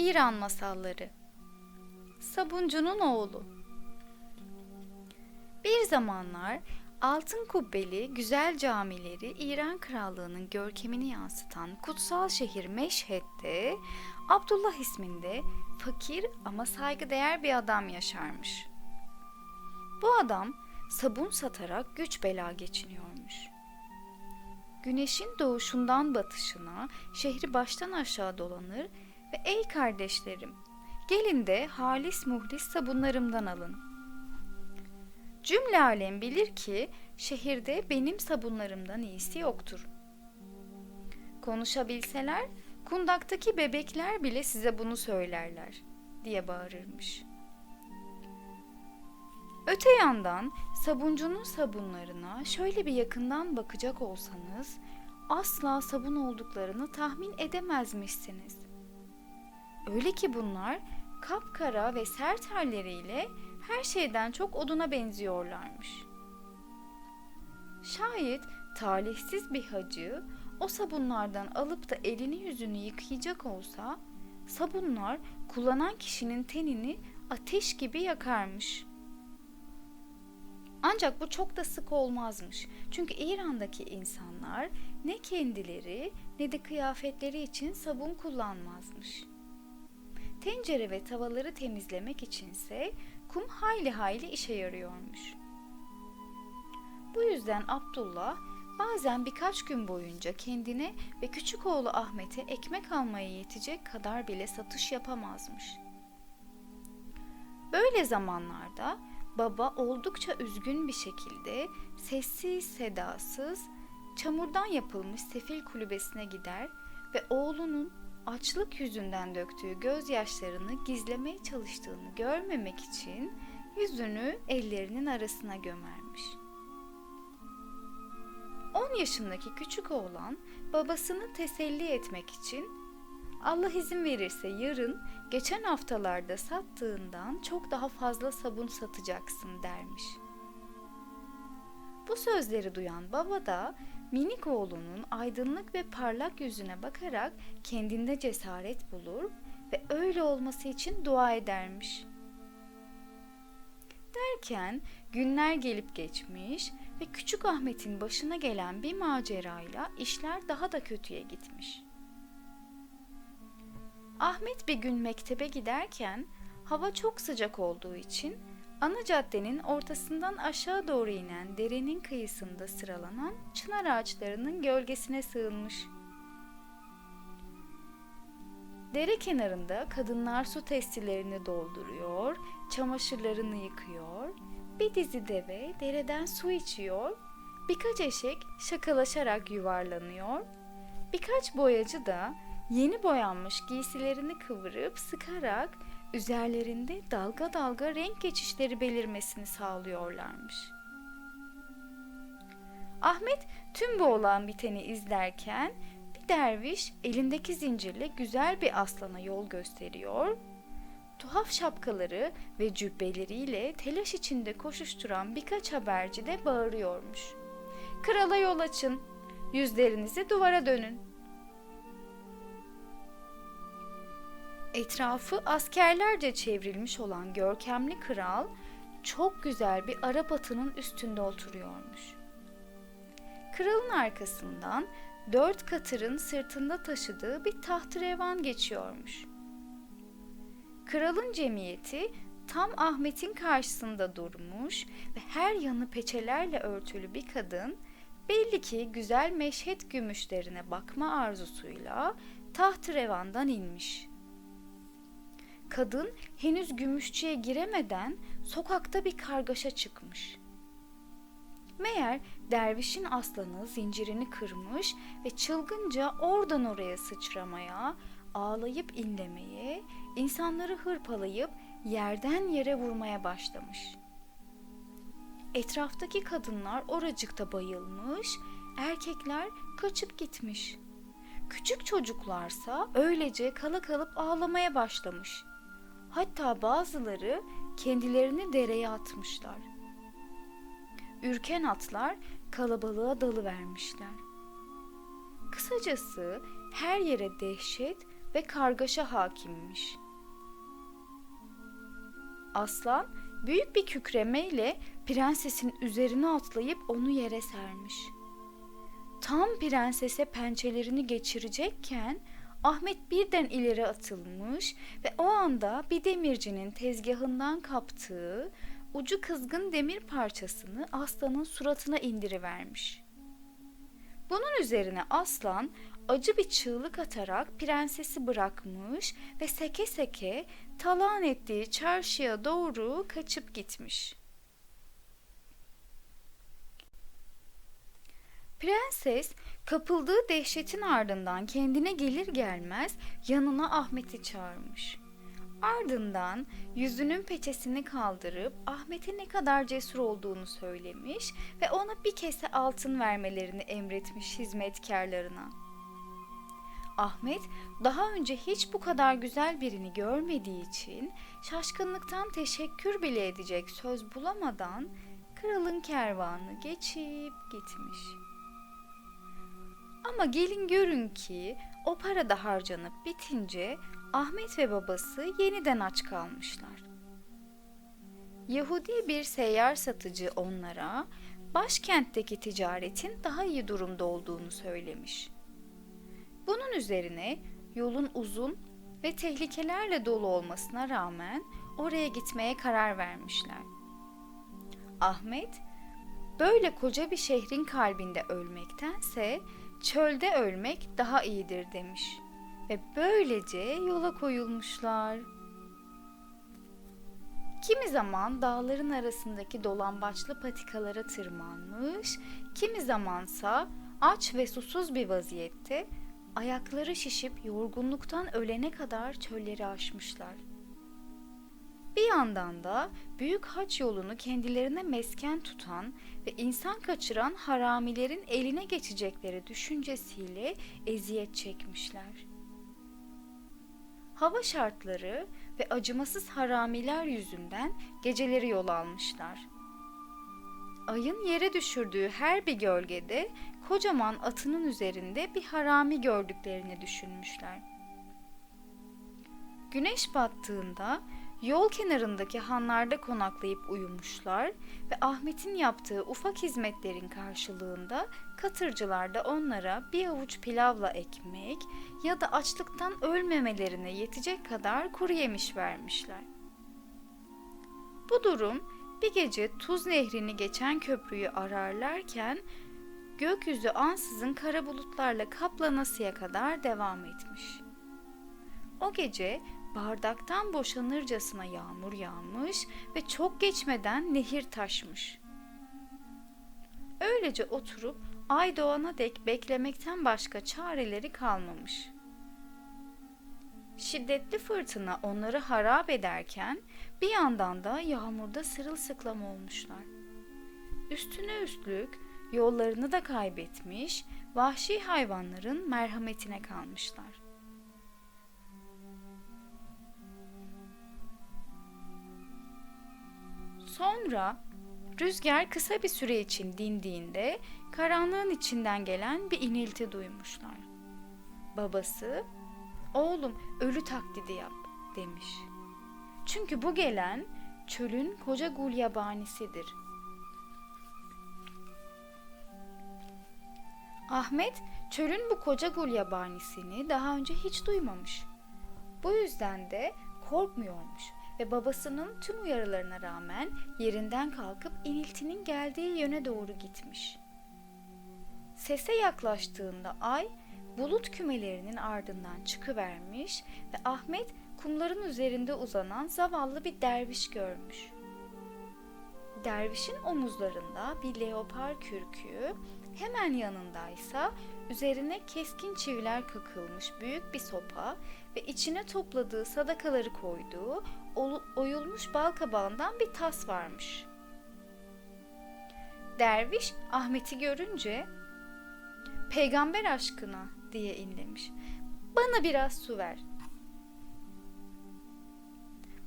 İran Masalları Sabuncunun Oğlu Bir zamanlar altın kubbeli güzel camileri İran krallığının görkemini yansıtan kutsal şehir Meşhed'de Abdullah isminde fakir ama saygıdeğer bir adam yaşarmış. Bu adam sabun satarak güç bela geçiniyormuş. Güneşin doğuşundan batışına şehri baştan aşağı dolanır ve ey kardeşlerim gelin de halis muhlis sabunlarımdan alın. Cümle alem bilir ki şehirde benim sabunlarımdan iyisi yoktur. Konuşabilseler kundaktaki bebekler bile size bunu söylerler diye bağırırmış. Öte yandan sabuncunun sabunlarına şöyle bir yakından bakacak olsanız asla sabun olduklarını tahmin edemezmişsiniz. Öyle ki bunlar kapkara ve sert halleriyle her şeyden çok oduna benziyorlarmış. Şayet talihsiz bir hacı o sabunlardan alıp da elini yüzünü yıkayacak olsa sabunlar kullanan kişinin tenini ateş gibi yakarmış. Ancak bu çok da sık olmazmış. Çünkü İran'daki insanlar ne kendileri ne de kıyafetleri için sabun kullanmazmış. Tencere ve tavaları temizlemek içinse kum hayli hayli işe yarıyormuş. Bu yüzden Abdullah bazen birkaç gün boyunca kendine ve küçük oğlu Ahmet'e ekmek almaya yetecek kadar bile satış yapamazmış. Böyle zamanlarda baba oldukça üzgün bir şekilde sessiz sedasız çamurdan yapılmış sefil kulübesine gider ve oğlunun açlık yüzünden döktüğü gözyaşlarını gizlemeye çalıştığını görmemek için yüzünü ellerinin arasına gömermiş. 10 yaşındaki küçük oğlan babasını teselli etmek için Allah izin verirse yarın geçen haftalarda sattığından çok daha fazla sabun satacaksın dermiş. Bu sözleri duyan baba da minik oğlunun aydınlık ve parlak yüzüne bakarak kendinde cesaret bulur ve öyle olması için dua edermiş. Derken günler gelip geçmiş ve küçük Ahmet'in başına gelen bir macerayla işler daha da kötüye gitmiş. Ahmet bir gün mektebe giderken hava çok sıcak olduğu için ana caddenin ortasından aşağı doğru inen derenin kıyısında sıralanan çınar ağaçlarının gölgesine sığınmış. Dere kenarında kadınlar su testilerini dolduruyor, çamaşırlarını yıkıyor, bir dizi deve dereden su içiyor, birkaç eşek şakalaşarak yuvarlanıyor, birkaç boyacı da yeni boyanmış giysilerini kıvırıp sıkarak üzerlerinde dalga dalga renk geçişleri belirmesini sağlıyorlarmış. Ahmet tüm bu olan biteni izlerken bir derviş elindeki zincirle güzel bir aslana yol gösteriyor. Tuhaf şapkaları ve cübbeleriyle telaş içinde koşuşturan birkaç haberci de bağırıyormuş. Krala yol açın, yüzlerinizi duvara dönün. Etrafı askerlerce çevrilmiş olan görkemli kral çok güzel bir Arap atının üstünde oturuyormuş. Kralın arkasından dört katırın sırtında taşıdığı bir tahtrevan geçiyormuş. Kralın cemiyeti tam Ahmet'in karşısında durmuş ve her yanı peçelerle örtülü bir kadın belli ki güzel meşhet gümüşlerine bakma arzusuyla tahtrevandan inmiş. Kadın henüz gümüşçüye giremeden sokakta bir kargaşa çıkmış. Meğer dervişin aslanı zincirini kırmış ve çılgınca oradan oraya sıçramaya, ağlayıp inlemeye, insanları hırpalayıp yerden yere vurmaya başlamış. Etraftaki kadınlar oracıkta bayılmış, erkekler kaçıp gitmiş. Küçük çocuklarsa öylece kala kalıp ağlamaya başlamış. Hatta bazıları kendilerini dereye atmışlar. Ürken atlar kalabalığa dalı vermişler. Kısacası her yere dehşet, ve kargaşa hakimmiş. Aslan büyük bir kükremeyle prensesin üzerine atlayıp onu yere sermiş. Tam prensese pençelerini geçirecekken Ahmet birden ileri atılmış ve o anda bir demircinin tezgahından kaptığı ucu kızgın demir parçasını aslanın suratına indirivermiş. Bunun üzerine aslan acı bir çığlık atarak prensesi bırakmış ve seke seke talan ettiği çarşıya doğru kaçıp gitmiş. Prenses kapıldığı dehşetin ardından kendine gelir gelmez yanına Ahmet'i çağırmış. Ardından yüzünün peçesini kaldırıp Ahmet'e ne kadar cesur olduğunu söylemiş ve ona bir kese altın vermelerini emretmiş hizmetkarlarına. Ahmet daha önce hiç bu kadar güzel birini görmediği için şaşkınlıktan teşekkür bile edecek söz bulamadan kralın kervanı geçip gitmiş. Ama gelin görün ki o para da harcanıp bitince Ahmet ve babası yeniden aç kalmışlar. Yahudi bir seyyar satıcı onlara başkentteki ticaretin daha iyi durumda olduğunu söylemiş. Bunun üzerine yolun uzun ve tehlikelerle dolu olmasına rağmen oraya gitmeye karar vermişler. Ahmet, böyle koca bir şehrin kalbinde ölmektense çölde ölmek daha iyidir demiş ve böylece yola koyulmuşlar. Kimi zaman dağların arasındaki dolambaçlı patikalara tırmanmış, kimi zamansa aç ve susuz bir vaziyette ayakları şişip yorgunluktan ölene kadar çölleri aşmışlar. Bir yandan da büyük haç yolunu kendilerine mesken tutan ve insan kaçıran haramilerin eline geçecekleri düşüncesiyle eziyet çekmişler. Hava şartları ve acımasız haramiler yüzünden geceleri yol almışlar. Ayın yere düşürdüğü her bir gölgede kocaman atının üzerinde bir harami gördüklerini düşünmüşler. Güneş battığında yol kenarındaki hanlarda konaklayıp uyumuşlar ve Ahmet'in yaptığı ufak hizmetlerin karşılığında katırcılar da onlara bir avuç pilavla ekmek ya da açlıktan ölmemelerine yetecek kadar kuru yemiş vermişler. Bu durum bir gece Tuz Nehri'ni geçen köprüyü ararlarken gökyüzü ansızın kara bulutlarla kaplanasıya kadar devam etmiş. O gece bardaktan boşanırcasına yağmur yağmış ve çok geçmeden nehir taşmış. Öylece oturup ay doğana dek beklemekten başka çareleri kalmamış. Şiddetli fırtına onları harap ederken bir yandan da yağmurda sırılsıklam olmuşlar. Üstüne üstlük yollarını da kaybetmiş, vahşi hayvanların merhametine kalmışlar. Sonra rüzgar kısa bir süre için dindiğinde karanlığın içinden gelen bir inilti duymuşlar. Babası, "Oğlum ölü taklidi yap." demiş. Çünkü bu gelen çölün koca gul yabanisidir. Ahmet çölün bu koca gul yabanisini daha önce hiç duymamış. Bu yüzden de korkmuyormuş ve babasının tüm uyarılarına rağmen yerinden kalkıp iniltinin geldiği yöne doğru gitmiş. Sese yaklaştığında ay bulut kümelerinin ardından çıkıvermiş ve Ahmet kumların üzerinde uzanan zavallı bir derviş görmüş. Dervişin omuzlarında bir leopar kürkü, hemen yanındaysa üzerine keskin çiviler kakılmış büyük bir sopa ve içine topladığı sadakaları koyduğu oyulmuş bal kabağından bir tas varmış. Derviş Ahmet'i görünce peygamber aşkına diye inlemiş. Bana biraz su ver.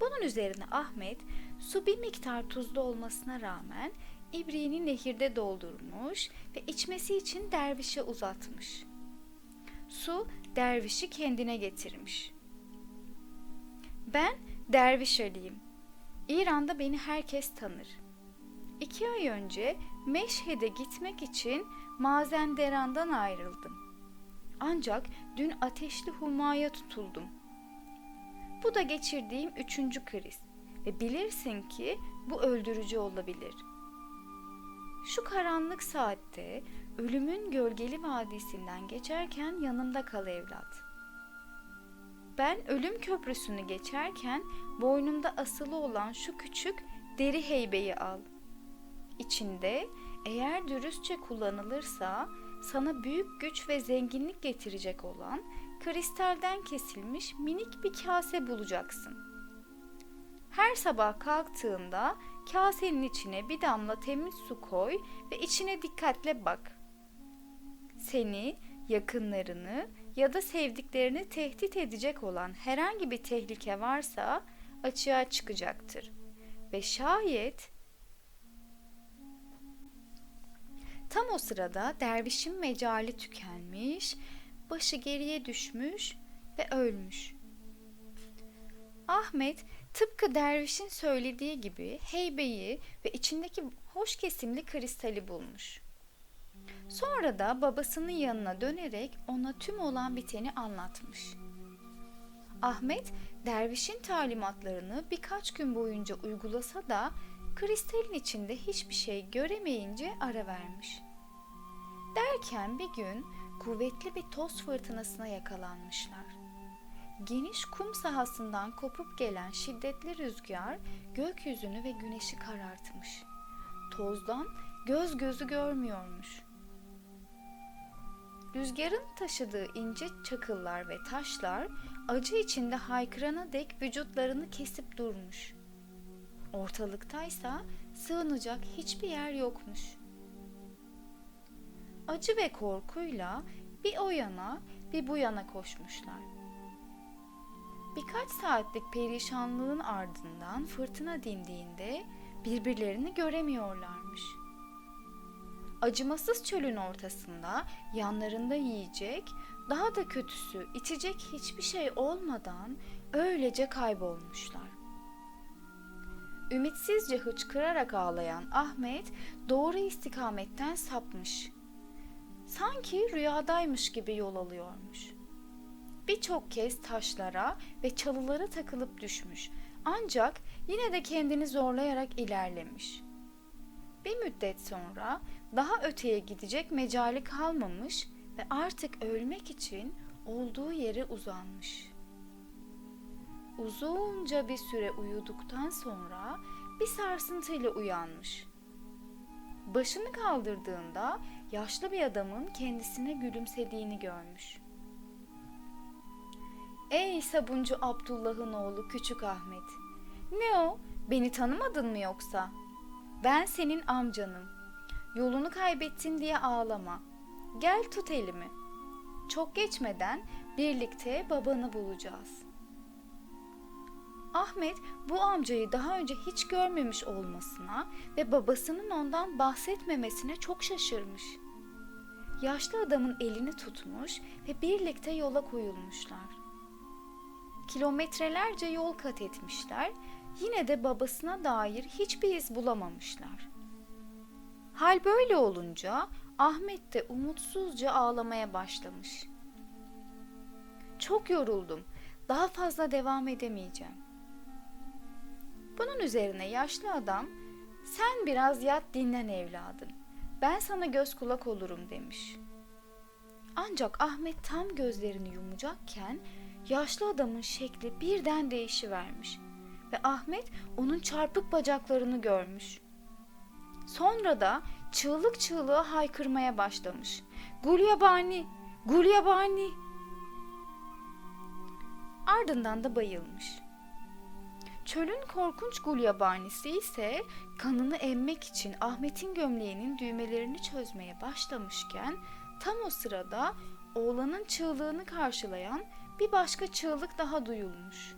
Bunun üzerine Ahmet su bir miktar tuzlu olmasına rağmen ibriğini nehirde doldurmuş ve içmesi için dervişe uzatmış. Su dervişi kendine getirmiş. Ben Derviş Ali'yim. İran'da beni herkes tanır. İki ay önce Meşhed'e gitmek için Mazenderan'dan ayrıldım. Ancak dün ateşli humaya tutuldum. Bu da geçirdiğim üçüncü kriz ve bilirsin ki bu öldürücü olabilir. Şu karanlık saatte ölümün gölgeli vadisinden geçerken yanımda kal evlat. Ben ölüm köprüsünü geçerken boynumda asılı olan şu küçük deri heybeyi al. İçinde eğer dürüstçe kullanılırsa sana büyük güç ve zenginlik getirecek olan kristalden kesilmiş minik bir kase bulacaksın. Her sabah kalktığında kasenin içine bir damla temiz su koy ve içine dikkatle bak. Seni, yakınlarını ya da sevdiklerini tehdit edecek olan herhangi bir tehlike varsa açığa çıkacaktır. Ve şayet Tam o sırada dervişin mecali tükenmiş, başı geriye düşmüş ve ölmüş. Ahmet tıpkı dervişin söylediği gibi heybeyi ve içindeki hoş kesimli kristali bulmuş. Sonra da babasının yanına dönerek ona tüm olan biteni anlatmış. Ahmet dervişin talimatlarını birkaç gün boyunca uygulasa da kristalin içinde hiçbir şey göremeyince ara vermiş. Derken bir gün kuvvetli bir toz fırtınasına yakalanmışlar. Geniş kum sahasından kopup gelen şiddetli rüzgar gökyüzünü ve güneşi karartmış. Tozdan göz gözü görmüyormuş. Rüzgarın taşıdığı ince çakıllar ve taşlar acı içinde haykırana dek vücutlarını kesip durmuş. Ortalıktaysa sığınacak hiçbir yer yokmuş. Acı ve korkuyla bir o yana bir bu yana koşmuşlar. Birkaç saatlik perişanlığın ardından fırtına dindiğinde birbirlerini göremiyorlarmış. Acımasız çölün ortasında yanlarında yiyecek, daha da kötüsü içecek hiçbir şey olmadan öylece kaybolmuşlar. Ümitsizce hıçkırarak ağlayan Ahmet doğru istikametten sapmış. Sanki rüyadaymış gibi yol alıyormuş. Birçok kez taşlara ve çalılara takılıp düşmüş. Ancak yine de kendini zorlayarak ilerlemiş. Bir müddet sonra daha öteye gidecek mecali kalmamış ve artık ölmek için olduğu yere uzanmış. Uzunca bir süre uyuduktan sonra bir sarsıntıyla uyanmış. Başını kaldırdığında yaşlı bir adamın kendisine gülümsediğini görmüş. Ey sabuncu Abdullah'ın oğlu küçük Ahmet. Ne o? Beni tanımadın mı yoksa? Ben senin amcanım. Yolunu kaybettin diye ağlama. Gel tut elimi. Çok geçmeden birlikte babanı bulacağız.'' Ahmet bu amcayı daha önce hiç görmemiş olmasına ve babasının ondan bahsetmemesine çok şaşırmış. Yaşlı adamın elini tutmuş ve birlikte yola koyulmuşlar. Kilometrelerce yol kat etmişler, yine de babasına dair hiçbir iz bulamamışlar. Hal böyle olunca Ahmet de umutsuzca ağlamaya başlamış. Çok yoruldum. Daha fazla devam edemeyeceğim. Bunun üzerine yaşlı adam sen biraz yat dinlen evladım. Ben sana göz kulak olurum demiş. Ancak Ahmet tam gözlerini yumacakken yaşlı adamın şekli birden değişivermiş ve Ahmet onun çarpık bacaklarını görmüş. Sonra da çığlık çığlığa haykırmaya başlamış. Gulyabani, Gulyabani. Ardından da bayılmış. Çölün korkunç gulyabanisi ise kanını emmek için Ahmet'in gömleğinin düğmelerini çözmeye başlamışken tam o sırada oğlanın çığlığını karşılayan bir başka çığlık daha duyulmuş.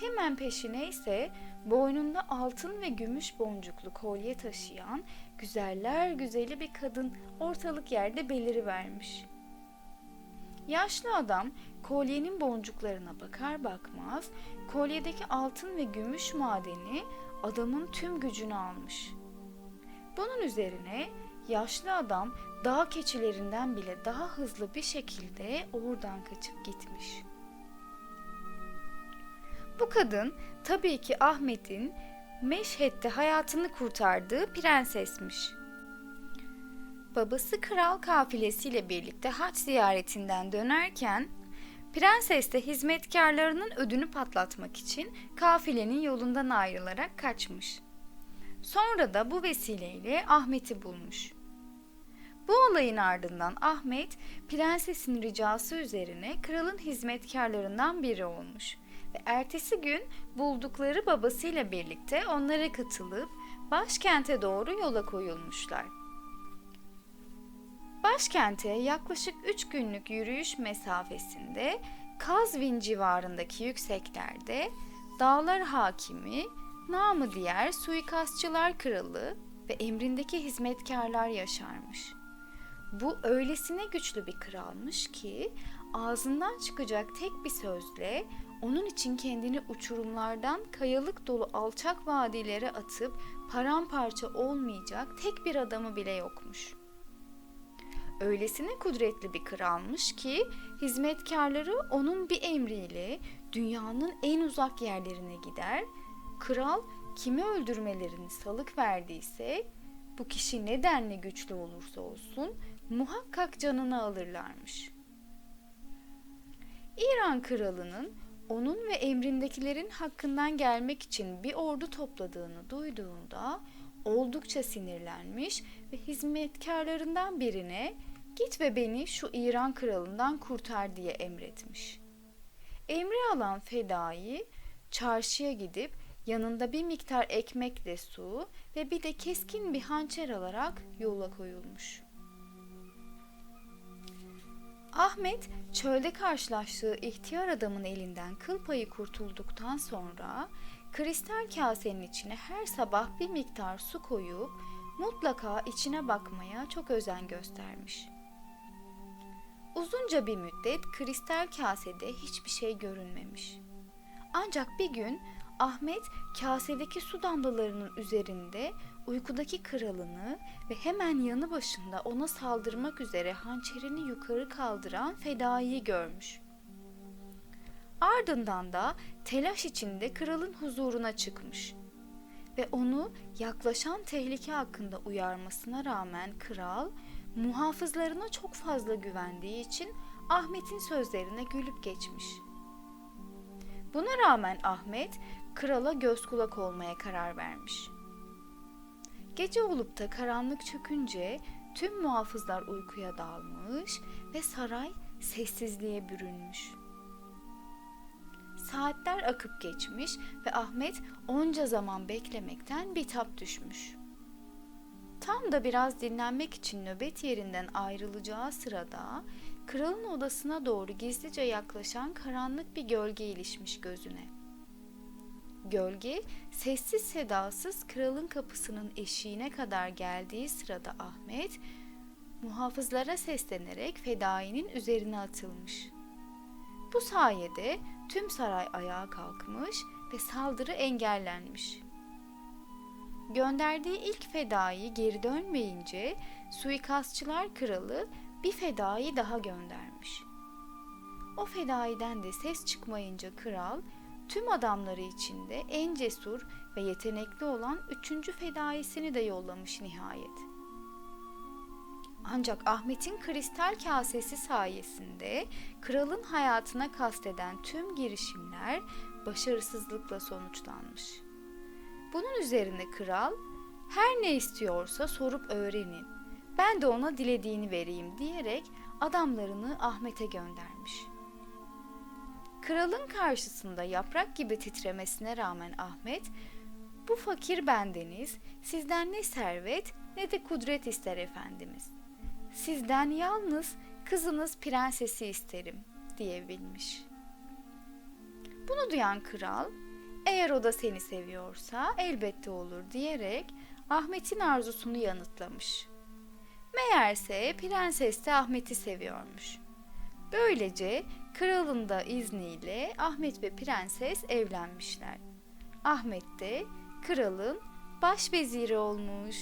Hemen peşine ise boynunda altın ve gümüş boncuklu kolye taşıyan güzeller güzeli bir kadın ortalık yerde belirivermiş. Yaşlı adam kolyenin boncuklarına bakar bakmaz kolyedeki altın ve gümüş madeni adamın tüm gücünü almış. Bunun üzerine yaşlı adam dağ keçilerinden bile daha hızlı bir şekilde oradan kaçıp gitmiş. Bu kadın tabii ki Ahmet'in Meşhed'de hayatını kurtardığı prensesmiş. Babası kral kafilesiyle birlikte haç ziyaretinden dönerken prenses de hizmetkarlarının ödünü patlatmak için kafilenin yolundan ayrılarak kaçmış. Sonra da bu vesileyle Ahmet'i bulmuş. Bu olayın ardından Ahmet prensesin ricası üzerine kralın hizmetkarlarından biri olmuş ve ertesi gün buldukları babasıyla birlikte onlara katılıp başkente doğru yola koyulmuşlar. Başkente yaklaşık 3 günlük yürüyüş mesafesinde Kazvin civarındaki yükseklerde dağlar hakimi, namı diğer suikastçılar kralı ve emrindeki hizmetkarlar yaşarmış. Bu öylesine güçlü bir kralmış ki ağzından çıkacak tek bir sözle onun için kendini uçurumlardan kayalık dolu alçak vadilere atıp paramparça olmayacak tek bir adamı bile yokmuş. Öylesine kudretli bir kralmış ki hizmetkarları onun bir emriyle dünyanın en uzak yerlerine gider. Kral kimi öldürmelerini salık verdiyse bu kişi ne denli güçlü olursa olsun muhakkak canını alırlarmış. İran kralının onun ve emrindekilerin hakkından gelmek için bir ordu topladığını duyduğunda oldukça sinirlenmiş ve hizmetkarlarından birine git ve beni şu İran kralından kurtar diye emretmiş. Emri alan fedai çarşıya gidip yanında bir miktar ekmekle su ve bir de keskin bir hançer alarak yola koyulmuş. Ahmet çölde karşılaştığı ihtiyar adamın elinden kıl payı kurtulduktan sonra kristal kasenin içine her sabah bir miktar su koyup mutlaka içine bakmaya çok özen göstermiş. Uzunca bir müddet kristal kasede hiçbir şey görünmemiş. Ancak bir gün Ahmet kasedeki su damlalarının üzerinde uykudaki kralını ve hemen yanı başında ona saldırmak üzere hançerini yukarı kaldıran fedaiyi görmüş. Ardından da telaş içinde kralın huzuruna çıkmış ve onu yaklaşan tehlike hakkında uyarmasına rağmen kral muhafızlarına çok fazla güvendiği için Ahmet'in sözlerine gülüp geçmiş. Buna rağmen Ahmet krala göz kulak olmaya karar vermiş. Gece olup da karanlık çökünce tüm muhafızlar uykuya dalmış ve saray sessizliğe bürünmüş. Saatler akıp geçmiş ve Ahmet onca zaman beklemekten bitap düşmüş. Tam da biraz dinlenmek için nöbet yerinden ayrılacağı sırada kralın odasına doğru gizlice yaklaşan karanlık bir gölge ilişmiş gözüne. Gölge sessiz sedasız kralın kapısının eşiğine kadar geldiği sırada Ahmet muhafızlara seslenerek fedainin üzerine atılmış. Bu sayede tüm saray ayağa kalkmış ve saldırı engellenmiş. Gönderdiği ilk fedayı geri dönmeyince suikastçılar kralı bir fedayı daha göndermiş. O fedaiden de ses çıkmayınca kral tüm adamları içinde en cesur ve yetenekli olan üçüncü fedaisini de yollamış nihayet. Ancak Ahmet'in kristal kasesi sayesinde kralın hayatına kasteden tüm girişimler başarısızlıkla sonuçlanmış. Bunun üzerine kral her ne istiyorsa sorup öğrenin. Ben de ona dilediğini vereyim diyerek adamlarını Ahmet'e göndermiş. Kralın karşısında yaprak gibi titremesine rağmen Ahmet, bu fakir bendeniz sizden ne servet ne de kudret ister efendimiz. Sizden yalnız kızınız prensesi isterim diyebilmiş. Bunu duyan kral, eğer o da seni seviyorsa elbette olur diyerek Ahmet'in arzusunu yanıtlamış. Meğerse prenses de Ahmet'i seviyormuş. Böylece kralın da izniyle Ahmet ve prenses evlenmişler. Ahmet de kralın başveziri olmuş.